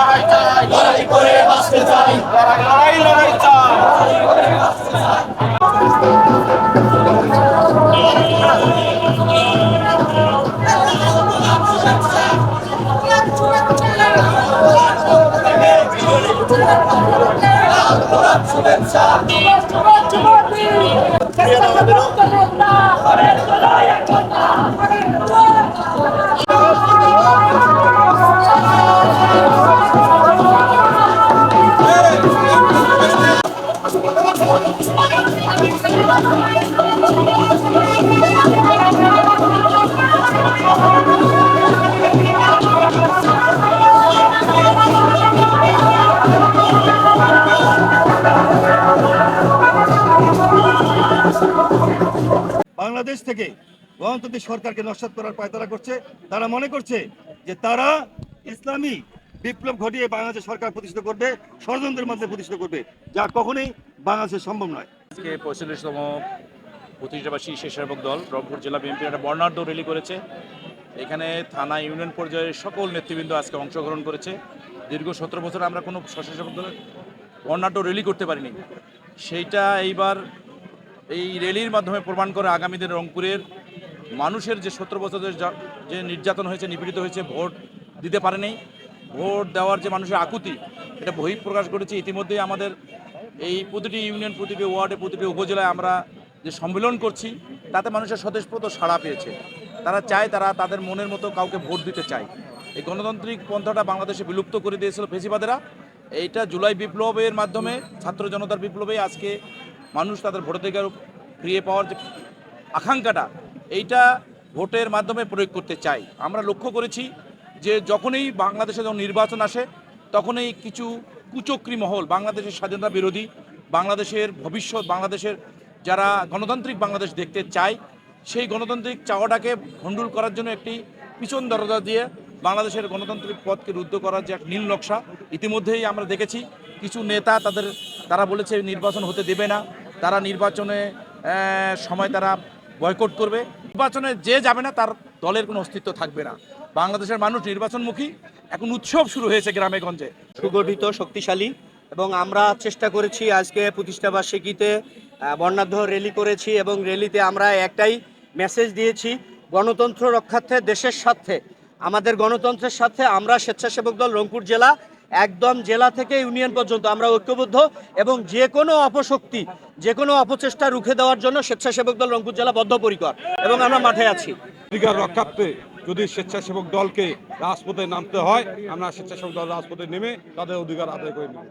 লড়াই চাই লড়াই করে বাঁচতে চাই। লড়াই লড়াই চাই। শুভেচ্ছা শুভেচ্ছা বাংলাদেশ থেকে গণতান্ত্রিক সরকারকে নস্বাত করার পায়তারা করছে। তারা মনে করছে যে তারা ইসলামী বিপ্লব ঘটিয়ে বাংলাদেশ সরকার প্রতিষ্ঠিত করবে, ষড়যন্ত্রের মধ্যে প্রতিষ্ঠিত করবে, যা কখনোই বাংলাদেশে সম্ভব নয়। আজকে পঁয়তাল্লিশতম প্রতিষ্ঠাবাসী স্বেচ্ছাসেবক দল। রংপুর জেলা বিএনপির একটা বর্ণাঢ্য র্যালি করেছে। এখানে থানা, ইউনিয়ন পর্যায়ের সকল নেতৃবৃন্দ আজকে অংশগ্রহণ করেছে। দীর্ঘ সতেরো বছর আমরা কোনো স্বেচ্ছাসেবক দলের বর্ণাঢ্য র্যালি করতে পারিনি। সেইটা এইবার এই র্যালির মাধ্যমে প্রমাণ করে আগামী দিনে রংপুরের মানুষের যে সতেরো বছরের যে নির্যাতন হয়েছে, নিপীড়িত হয়েছে, ভোট দিতে পারেনি। ভোট দেওয়ার যে মানুষের আকুতি, এটা বহিঃপ্রকাশ করেছে। ইতিমধ্যেই আমাদের এই প্রতিটি ইউনিয়ন, প্রতিটি ওয়ার্ডে, প্রতিটি উপজেলায় আমরা যে সম্মেলন করছি, তাতে মানুষের স্বতঃস্ফূর্ত সাড়া পেয়েছে। তারা চায় তারা তাদের মনের মতো কাউকে ভোট দিতে চায়। এই গণতান্ত্রিক পন্থাটা বাংলাদেশে বিলুপ্ত করে দিয়েছিল ফেসিবাদেরা। এইটা জুলাই বিপ্লবের মাধ্যমে, ছাত্র জনতার বিপ্লবে আজকে মানুষ তাদের ভোটাধিকার ফিরিয়ে পাওয়ার যে আকাঙ্ক্ষাটা, এইটা ভোটের মাধ্যমে প্রয়োগ করতে চাই আমরা লক্ষ্য করেছি যে যখনই বাংলাদেশে যখন নির্বাচন আসে, তখনই কিছু কুচক্রী মহল, বাংলাদেশের স্বাধীনতা বিরোধী, বাংলাদেশের ভবিষ্যৎ, বাংলাদেশের যারা গণতান্ত্রিক বাংলাদেশ দেখতে চায়, সেই গণতান্ত্রিক চাওয়াটাকে ভণ্ডুল করার জন্য একটি পিছন দরজা দিয়ে বাংলাদেশের গণতান্ত্রিক পথকে রুদ্ধ করার যে এক নীল নকশা, ইতিমধ্যেই আমরা দেখেছি কিছু নেতা তাদের, তারা বলেছে নির্বাচন হতে দেবে না। তারা নির্বাচনে সময় তারা বয়কট করবে। নির্বাচনে যে যাবে না, তার দলের কোনো অস্তিত্ব থাকবে না। বাংলাদেশের মানুষ নির্বাচনমুখী। এখন উৎসব শুরু হয়েছে গ্রামে গঞ্জে। সুগঠিত, শক্তিশালী এবং আমরা চেষ্টা করেছি আজকে প্রতিষ্ঠাবার্ষিকীতে বর্ণাঢ্য র্যালি করেছি এবং র্যালিতে আমরা একটাই মেসেজ দিয়েছি, গণতন্ত্র রক্ষার্থে, দেশের স্বার্থে। আমাদের গণতন্ত্রের সাথে আমরা স্বেচ্ছাসেবক দল রংপুর জেলা একদম জেলা থেকে ইউনিয়ন পর্যন্ত আমরা ঐক্যবদ্ধ এবং যে কোনো অপশক্তি, যে কোনো অপচেষ্টা রুখে দেওয়ার জন্য স্বেচ্ছাসেবক দল রংপুর জেলা বদ্ধপরিকর এবং আমরা মাঠে আছি অধিকার রক্ষার্থে যদি স্বেচ্ছাসেবক দলকে রাজপথে নামতে হয়, আমরা স্বেচ্ছাসেবক দল রাজপথে নেমে তাদের অধিকার আদায় করে নেব।